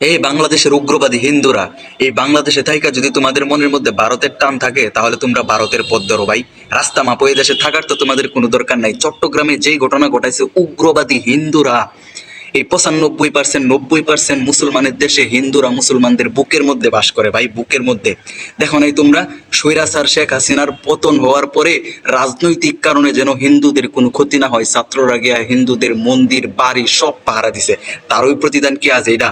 এই বাংলাদেশের উগ্রবাদী হিন্দুরা, এই বাংলাদেশে থাইকা যদি তোমাদের মনের মধ্যে ভারতের টান থাকে, তাহলে তোমরা ভারতের পথ ধরো ভাই। রাস্তা মাপ, এই দেশে থাকার তো তোমাদের কোনো দরকার নাই। চট্টগ্রামে যেই ঘটনা ঘটাইছে উগ্রবাদী হিন্দুরা, এই পঁচানব্বই পার্সেন্ট, নব্বই পার্সেন্ট মুসলমানের দেশে হিন্দুরা মুসলমানদের বুকের মধ্যে বাস করে ভাই, বুকের মধ্যে। দেখো নাই তোমরা স্বৈরাচার শেখ হাসিনার পতন হওয়ার পরে রাজনৈতিক কারণে যেন হিন্দুদের কোনো ক্ষতি না হয়, ছাত্ররা গিয়া হিন্দুদের মন্দির, বাড়ি সব পাহারা দিছে। তার ওই প্রতিদান কি আছে এটা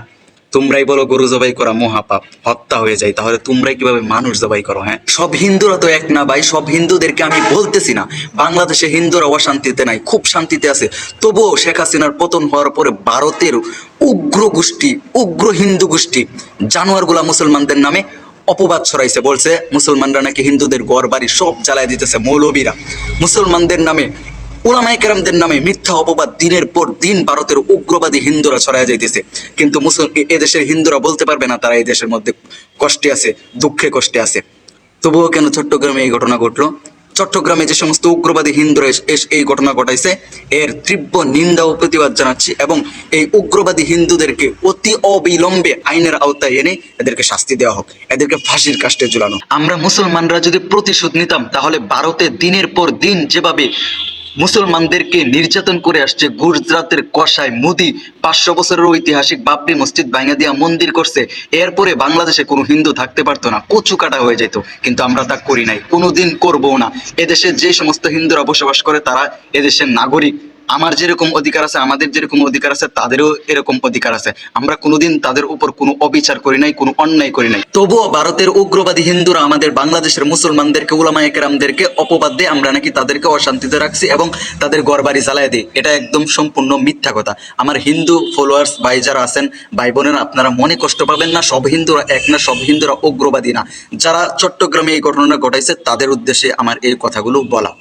তোমরাই বলো গরু জবাই করা মহাপাপ, হত্যা হয়ে যায়। তাহলে তোমরাই কীভাবে মানুষ জবাই করো হ্যাঁ? সব হিন্দুরা তো এক না ভাই, সব হিন্দুদেরকে আমি বলতেছি না। বাংলাদেশে হিন্দুরা অশান্তিতে নাই, খুব শান্তিতে আছে। তবুও শেখ হাসিনার পতন হওয়ার পরে ভারতের উগ্র গোষ্ঠী, উগ্র হিন্দু গোষ্ঠী, জানোয়ারগুলা মুসলমানদের নামে অপবাদ ছড়াইছে। বলছে, মুসলমানরা নাকি হিন্দুদের গড় বাড়ি সব জ্বালায় দিতেছে মৌলবীরা। মুসলমানদের নামে ওলামাই কেরামদের নামে মিথ্যা অপবাদ দিনের পর দিন ভারতের উগ্রবাদী হিন্দুরা ছড়ায় যাইতেছে। কিন্তু মুসল এদেশের হিন্দুরা বলতে পারবে না, তারা এই দেশের মধ্যে কষ্টে আছে, দুঃখে কষ্টে আছে। তবুও কেন চট্টগ্রামে এই ঘটনা ঘটলো? চট্টগ্রামে যে সমস্ত উগ্রবাদী হিন্দুরা এই ঘটনা ঘটাইছে, এর তীব্র নিন্দা ও প্রতিবাদ জানাচ্ছি এবং এই উগ্রবাদী হিন্দুদেরকে অতি অবিলম্বে আইনের আওতায় এনে এদেরকে শাস্তি দেওয়া হোক, এদেরকে ফাঁসির কাষ্টে ঝুলানো। আমরা মুসলমানরা যদি প্রতিশোধ নিতাম, তাহলে ভারতে দিনের পর দিন যেভাবে মুসলমানদেরকে নির্যাতন করে আসছে গুজরাতের কষায় মোদি। পাঁচশো বছরের ঐতিহাসিক বাপরি মসজিদ ভাঙা দিয়া মন্দির করছে। এরপরে বাংলাদেশে কোনো হিন্দু থাকতে পারতো না, কচু কাটা হয়ে যেত। কিন্তু আমরা তা করি নাই, কোনোদিন করব না। এদেশে যে সমস্ত হিন্দুরা বসবাস করে, তারা এদেশের নাগরিক। আমার যেরকম অধিকার আছে, আমাদের যেরকম অধিকার আছে, তাদেরও এরকম অধিকার আছে। আমরা কোনোদিন তাদের উপর কোনো অবিচার করি নাই, কোনো অন্যায় করি নাই। তবুও ভারতের উগ্রবাদী হিন্দুরা আমাদের বাংলাদেশের মুসলমানদেরকে উলামা একরামদেরকে অপবাদ দিয়ে আমরা নাকি তাদেরকে অশান্তিতে রাখছি এবং তাদের গড়বাড়ি জ্বালায় দিই। এটা একদম সম্পূর্ণ মিথ্যা কথা। আমার হিন্দু ফলোয়ার্স ভাই যারা আছেন, ভাই বোনেরা, আপনারা মনে কষ্ট পাবেন না, সব হিন্দুরা এক না, সব হিন্দুরা উগ্রবাদী না। যারা চট্টগ্রামে এই ঘটনা ঘটাইছে, তাদের উদ্দেশ্যে আমার এই কথাগুলো বলা।